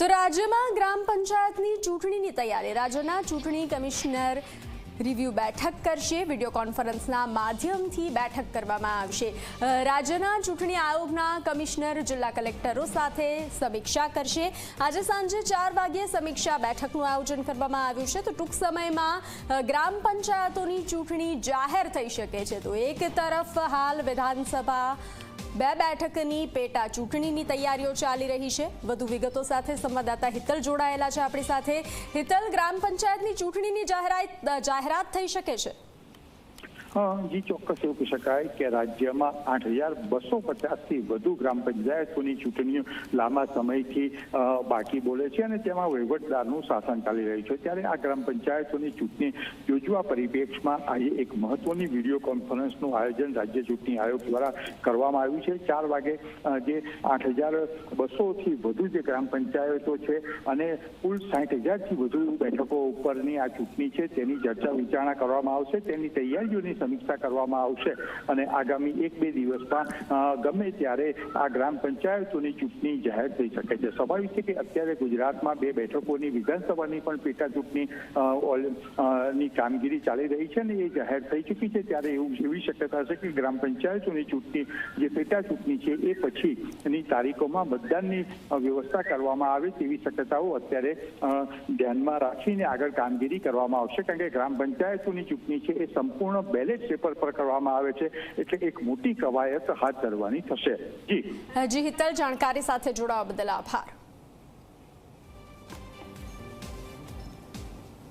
તો રાજ્યમાં ગ્રામ પંચાયતની ચૂંટણીની તૈયારી. રાજ્યના ચૂંટણી કમિશનર રિવ્યુ બેઠક કરશે. વીડિયો કોન્ફરન્સના માધ્યમથી બેઠક કરવામાં આવશે. રાજ્યના ચૂંટણી આયોગના કમિશનર જિલ્લા કલેક્ટરો સાથે સમીક્ષા કરશે. આજે સાંજે ચાર વાગ્યે સમીક્ષા બેઠકનું આયોજન કરવામાં આવ્યું છે. તો ટૂંક સમયમાં ગ્રામ પંચાયતોની ચૂંટણી જાહેર થઈ શકે છે. તો એક તરફ હાલ વિધાનસભા બે બેઠકની પેટા ચૂંટણીની તૈયારીઓ ચાલી રહી છે. વધુ વિગતો સાથે સંવાદદાતા હિતલ જોડાયેલા છે આપણી સાથે. હિતલ, ગ્રામ પંચાયતની ચૂંટણીની જાહેરાત જાહેરાત થઈ શકે છે? જી ચોક્કસ એવું કહી શકાય કે રાજ્યમાં આઠ હજાર બસો પચાસથી વધુ ગ્રામ પંચાયતોની ચૂંટણીઓ લાંબા સમયથી બાકી બોલે છે અને તેમાં વહીવટદારનું શાસન ચાલી રહ્યું છે. ત્યારે આ ગ્રામ પંચાયતોની ચૂંટણી યોજવા પરિપ્રેક્ષમાં આજે એક મહત્વની વીડિયો કોન્ફરન્સનું આયોજન રાજ્ય ચૂંટણી આયોગ દ્વારા કરવામાં આવ્યું છે. ચાર વાગે જે આઠ હજાર બસોથી વધુ જે ગ્રામ પંચાયતો છે અને કુલ સાઠ હજારથી વધુ બેઠકો ઉપરની આ ચૂંટણી છે. તેની ચર્ચા વિચારણા કરવામાં આવશે. તેની તૈયારીઓની સમીક્ષા કરવામાં આવશે અને આગામી એક બે દિવસમાં ગમે ત્યારે આ ગ્રામ પંચાયતોની ચૂંટણી જાહેર થઈ શકે છે. સ્વાભાવિક છે કે અત્યારે ગુજરાતમાં બે બેઠકોની વિધાનસભાની પણ પેટા ચૂંટણી ની કામગીરી ચાલી રહી છે અને એ જાહેર થઈ ચૂકી છે, ત્યારે એવું એવી શક્યતા છે કે ગ્રામ પંચાયતોની ચૂંટણી, જે પેટા ચૂંટણી છે, એ પછીની તારીખોમાં મતદાનની વ્યવસ્થા કરવામાં આવે તેવી શક્યતાઓ અત્યારે ધ્યાનમાં રાખીને આગળ કામગીરી કરવામાં આવશે. કારણ કે ગ્રામ પંચાયતોની ચૂંટણી છે, એ સંપૂર્ણ બેલેટ પેપર પર કરવામાં આવે છે. એટલે એક મોટી કવાયત હાથ ધરવાની થશે. જી. જી, હિતલ જાણકારી સાથે જોડાવા બદલ આભાર.